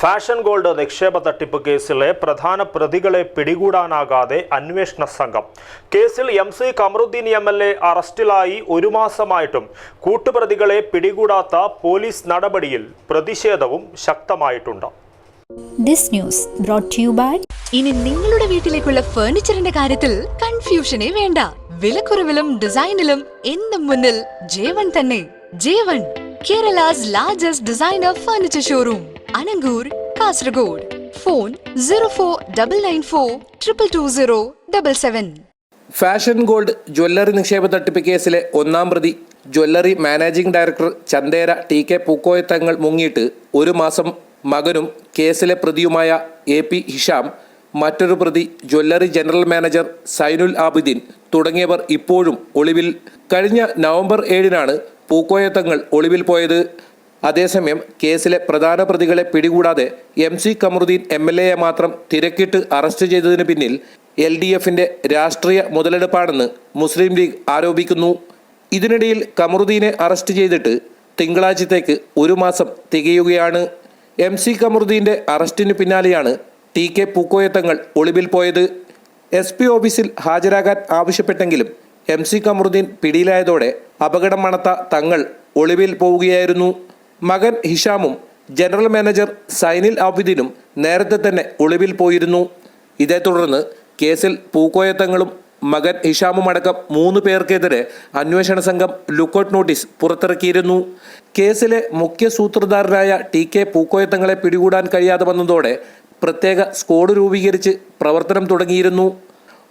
Fashion gold നിക്ഷേപ തട്ടിപ്പ് കേസിലെ പ്രധാന പ്രതികളെ പിടികൂടാനാകാതെ അന്വേഷണ സംഘം. കേസിൽ M C Kamaruddin M L A അറസ്റ്റിലായി ഒരു മാസമായിട്ടും കൂട്ടുപ്രതികളെ പിടികൂടാത്ത പോലീസ് നടപടിയിൽ പ്രതിഷേധവും ശക്തമായിട്ടുണ്ട്. This news brought you by ഇനി നിങ്ങളുടെ വീട്ടിലേക്കുള്ള ഫർണിച്ചറിന്റെ കാര്യത്തിൽ കൺഫ്യൂഷനെ വേണ്ട. വിലക്കുറവിലും ഡിസൈനിലും എന്നും മുന്നിൽ ജേവൺ തന്നെ. Jevon Kerala's largest designer furniture showroom Anangoor Kasaragod. Phone zero four double nine four triple two zero double seven. Fashion gold jewellery നിക്ഷേപ തട്ടിപ്പ് കേസിലെ ഒന്നാം പ്രതി jewellery managing director Chandera T K പൂക്കോയത്തങ്ങൾ മുങ്ങിയിട്ട് ഒരു മാസം മകനും കേസിലെ പ്രതിയുമായ എ പി ഹിഷാം മറ്റൊരു പ്രതി jewellery general manager Zainul Abideen തുടങ്ങിയവർ ഇപ്പോഴും ഒളിവിൽ. കഴിഞ്ഞ നവംബർ ഏഴിനാണ് പൂക്കോയത്തങ്ങൾ ഒളിവിൽ പോയത്. അതേസമയം കേസിലെ പ്രധാന പ്രതികളെ പിടികൂടാതെ M C Kamaruddin M L എയെ മാത്രം തിരക്കിട്ട് അറസ്റ്റ് ചെയ്തതിന് പിന്നിൽ എൽ ഡി എഫിന്റെ രാഷ്ട്രീയ മുതലെടുപ്പാണെന്ന് മുസ്ലിം ലീഗ് ആരോപിക്കുന്നു. ഇതിനിടയിൽ കമറുദ്ദീനെ അറസ്റ്റ് ചെയ്തിട്ട് തിങ്കളാഴ്ചത്തേക്ക് ഒരു മാസം തികയുകയാണ്. എം സി കമറുദ്ദീന്റെ അറസ്റ്റിന് പിന്നാലെയാണ് ടി കെ പൂക്കോയത്തങ്ങൾ ഒളിവിൽ പോയത്. എസ് പി ഓഫീസിൽ ഹാജരാകാൻ ആവശ്യപ്പെട്ടെങ്കിലും എം സി കമറുദ്ദീൻ പിടിയിലായതോടെ അപകടം മണത്ത തങ്ങൾ ഒളിവിൽ പോവുകയായിരുന്നു. മകൻ ഹിഷാമും ജനറൽ മാനേജർ സൈനിൽ ആബിദിനും നേരത്തെ തന്നെ ഒളിവിൽ പോയിരുന്നു. ഇതേ തുടർന്ന് കേസിൽ പൂക്കോയത്തങ്ങളും മകൻ ഹിഷാമും അടക്കം മൂന്ന് പേർക്കെതിരെ അന്വേഷണ സംഘം ലുക്കൌട്ട് നോട്ടീസ് പുറത്തിറക്കിയിരുന്നു. കേസിലെ മുഖ്യ സൂത്രധാരനായ ടി കെ പൂക്കോയത്തങ്ങളെ പിടികൂടാൻ കഴിയാതെ വന്നതോടെ പ്രത്യേക സ്ക്വാഡ് രൂപീകരിച്ച് പ്രവർത്തനം തുടങ്ങിയിരുന്നു.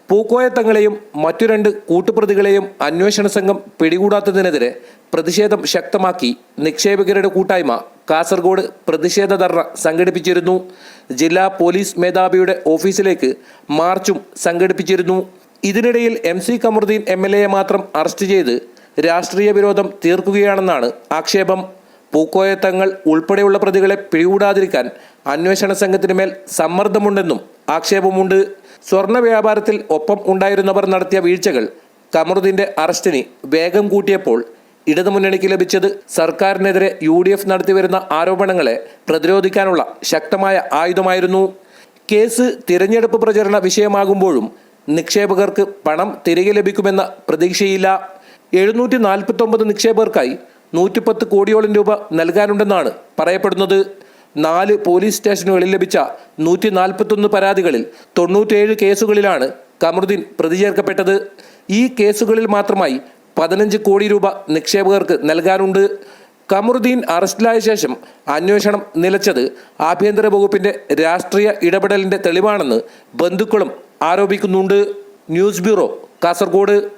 പൂക്കോയത്തങ്ങളെയും മറ്റു രണ്ട് കൂട്ടുപ്രതികളെയും അന്വേഷണ സംഘം പിടികൂടാത്തതിനെതിരെ പ്രതിഷേധം ശക്തമാക്കി നിക്ഷേപകരുടെ കൂട്ടായ്മ കാസർഗോഡ് പ്രതിഷേധ ധർണ സംഘടിപ്പിച്ചിരുന്നു. ജില്ലാ പോലീസ് മേധാവിയുടെ ഓഫീസിലേക്ക് മാർച്ചും സംഘടിപ്പിച്ചിരുന്നു. ഇതിനിടയിൽ M C Kamaruddin M L എയെ മാത്രം അറസ്റ്റ് ചെയ്ത് രാഷ്ട്രീയ വിരോധം തീർക്കുകയാണെന്നാണ് ആക്ഷേപം. പൂക്കോയത്തങ്ങൾ ഉൾപ്പെടെയുള്ള പ്രതികളെ പിടികൂടാതിരിക്കാൻ അന്വേഷണ സംഘത്തിന് മേൽ സമ്മർദ്ദമുണ്ടെന്നും ആക്ഷേപമുണ്ട്. സ്വർണ വ്യാപാരത്തിൽ ഒപ്പം ഉണ്ടായിരുന്നവർ നടത്തിയ വീഴ്ചകൾ കമറുദ്ദീന്റെ അറസ്റ്റിന് വേഗം കൂട്ടിയപ്പോൾ ഇടതുമുന്നണിക്ക് ലഭിച്ചത് സർക്കാരിനെതിരെ യു ഡി എഫ് നടത്തിവരുന്ന ആരോപണങ്ങളെ പ്രതിരോധിക്കാനുള്ള ശക്തമായ ആയുധമായിരുന്നു. കേസ് തിരഞ്ഞെടുപ്പ് പ്രചരണ വിഷയമാകുമ്പോഴും നിക്ഷേപകർക്ക് പണം തിരികെ ലഭിക്കുമെന്ന പ്രതീക്ഷയില്ല. എഴുന്നൂറ്റി നാൽപ്പത്തി ഒമ്പത് നിക്ഷേപകർക്കായി നൂറ്റിപ്പത്ത് കോടിയോളം രൂപ നൽകാനുണ്ടെന്നാണ് പറയപ്പെടുന്നത്. നാല് പോലീസ് സ്റ്റേഷനുകളിൽ ലഭിച്ച നൂറ്റി നാൽപ്പത്തൊന്ന് പരാതികളിൽ തൊണ്ണൂറ്റേഴ് കേസുകളിലാണ് കമറുദ്ദീൻ പ്രതി ചേർക്കപ്പെട്ടത് ഈ കേസുകളിൽ മാത്രമായി പതിനഞ്ച് കോടി രൂപ നിക്ഷേപകർക്ക് നൽകാനുണ്ട്. കമറുദ്ദീൻ അറസ്റ്റിലായ ശേഷം അന്വേഷണം നിലച്ചത് ആഭ്യന്തര വകുപ്പിന്റെ രാഷ്ട്രീയ ഇടപെടലിന്റെ തെളിവാണെന്ന് ബന്ധുക്കളും ആരോപിക്കുന്നുണ്ട്. News bureau Kasaragod.